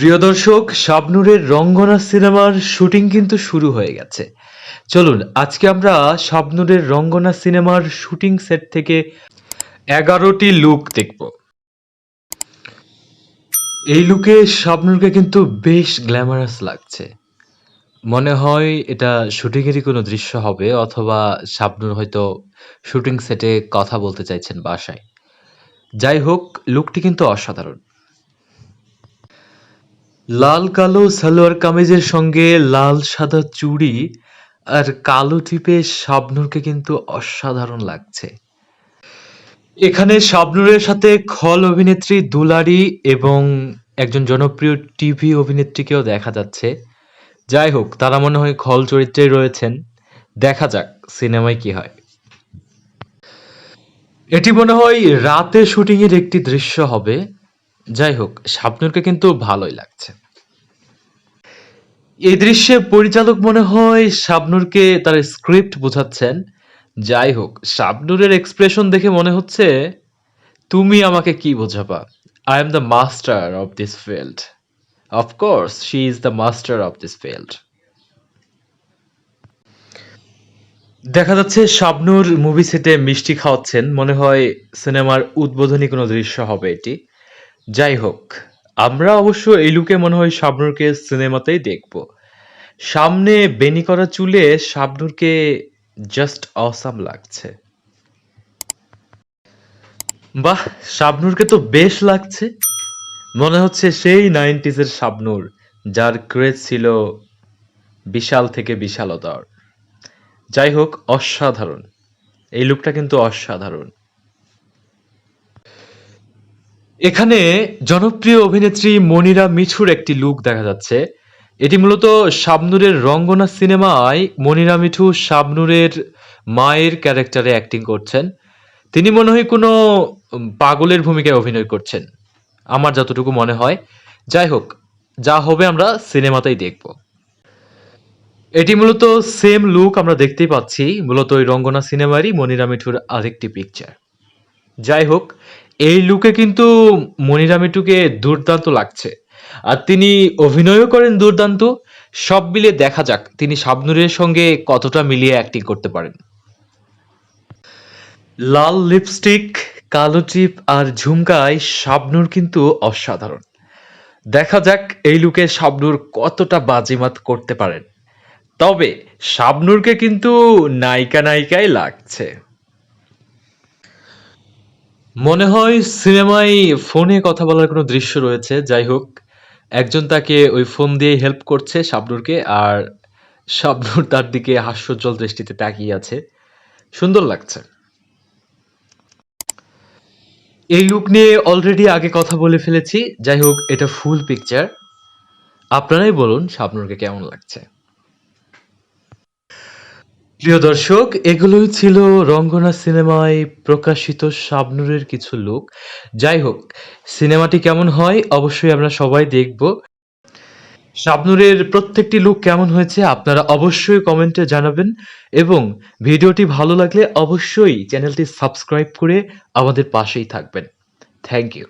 প্রিয় দর্শক, শাবনুরের রঙ্গনা সিনেমার শুটিং কিন্তু শুরু হয়ে গেছে। চলুন, আজকে আমরা শাবনুরের রঙ্গনা সিনেমার শুটিং সেট থেকে এগারোটি লুক দেখব। এই লুকে শাবনুরকে কিন্তু বেশ গ্ল্যামারাস লাগছে। মনে হয় এটা শুটিংয়েরই কোনো দৃশ্য হবে, অথবা শাবনুর হয়তো শুটিং সেটে কথা বলতে চাইছেন বাসায়। যাই হোক, লুকটি কিন্তু অসাধারণ। লাল কালো সালোয়ার কামিজের সঙ্গে লাল সাদা চুড়ি আর কালো টিপে শাবনূরকে কিন্তু অসাধারণ লাগছে। এখানে শাবনূরের সাথে খল অভিনেত্রী দুলারি এবং একজন জনপ্রিয় টিভি অভিনেত্রীকেও দেখা যাচ্ছে। যাই হোক, তারা মনে হয় খল চরিত্রে রয়েছেন। দেখা যাক সিনেমায় কি হয়। এটি মনে হয় রাতে শুটিংয়ের একটি দৃশ্য হবে। যাই হোক, শাবনূরকে কিন্তু ভালোই লাগছে। এই দৃশ্যে পরিচালক মনে হয় শাবনূরকে তার স্ক্রিপ্ট বোঝাচ্ছেন। যাই হোক, শাবনূরের এক্সপ্রেশন দেখে মনে হচ্ছে, তুমি আমাকে কি বোঝাবা? I am the master of this field of course she is the master of this field দেখা যাচ্ছে শাবনূর মুভি সেটে মিষ্টি খাওয়াচ্ছেন। মনে হয় সিনেমার উদ্বোধনী কোনো দৃশ্য হবে এটি। যাই হোক আমরা অবশ্য এই লুকে মনে হয় শাবনূরকে সিনেমাতেই দেখব। সামনে বেনি করা চুলে শাবনূরকে জাস্ট অসাম লাগছে। বাহ, শাবনূরকে তো বেশ লাগছে। মনে হচ্ছে সেই নাইনটিজের শাবনূর, যার ক্রেজ ছিল বিশাল থেকে বিশালতর। যাই হোক, অসাধারণ। এই লুকটা কিন্তু অসাধারণ। এখানে জনপ্রিয় অভিনেত্রী মনিরা মিঠুর একটি লুক দেখা যাচ্ছে। এটি মূলত শাবনুরের রঙ্গনা সিনেমায় মনিরা মিঠু শাবনূরের মায়ের ক্যারেক্টারে অ্যাক্টিং করছেন। তিনি মনে হয় কোনো পাগলের ভূমিকায় অভিনয় করছেন। আমার যতটুকু মনে হয়। যাই হোক, যা হবে আমরা সিনেমাতেই দেখব। এটি মূলত সেম লুক আমরা দেখতেই পাচ্ছি। মূলত ওই রঙ্গনা সিনেমারই মনিরা মিঠুর আরেকটি পিকচার যাই হোক এই লুকে কিন্তু মনিরা মিঠুকে দুর্দান্ত লাগছে। আর তিনি অভিনয়ও করেন দুর্দান্ত। সব মিলিয়ে দেখা যাক তিনি শাবনুরের সঙ্গে কতটা মিলিয়ে অ্যাক্টিং করতে পারেন। লাল লিপস্টিক কালো টিপ আর ঝুমকায় শাবনুর কিন্তু অসাধারণ। দেখা যাক এই লুকে শাবনুর কতটা বাজিমাত করতে পারেন। তবে শাবনুরকে কিন্তু নায়িকা নায়িকাই লাগছে। মনে হয় সিনেমায় ফোনে কথা বলার কোনো দৃশ্য রয়েছে। যাই হোক, একজন তাকে ওই ফোন দিয়ে হেল্প করছে শাবনুরকে আর শাবনুর তার দিকে হাস্যোজ্জ্বল দৃষ্টিতে তাকিয়ে আছে। সুন্দর লাগছে। এই লুক নিয়ে অলরেডি আগে কথা বলে ফেলেছি। যাই হোক, এটা ফুল পিকচার আপনারাই বলুন শাবনুরকে কেমন লাগছে। প্রিয় দর্শক, এগুলোই ছিল রঙ্গনা সিনেমায় প্রকাশিত শাবনুরের কিছু লুক। যাই হোক, সিনেমাটি কেমন হয় অবশ্যই আমরা সবাই দেখব। শাবনুরের প্রত্যেকটি লুক কেমন হয়েছে আপনারা অবশ্যই কমেন্টে জানাবেন এবং ভিডিওটি ভালো লাগলে অবশ্যই চ্যানেলটি সাবস্ক্রাইব করে আমাদের পাশেই থাকবেন। Thank you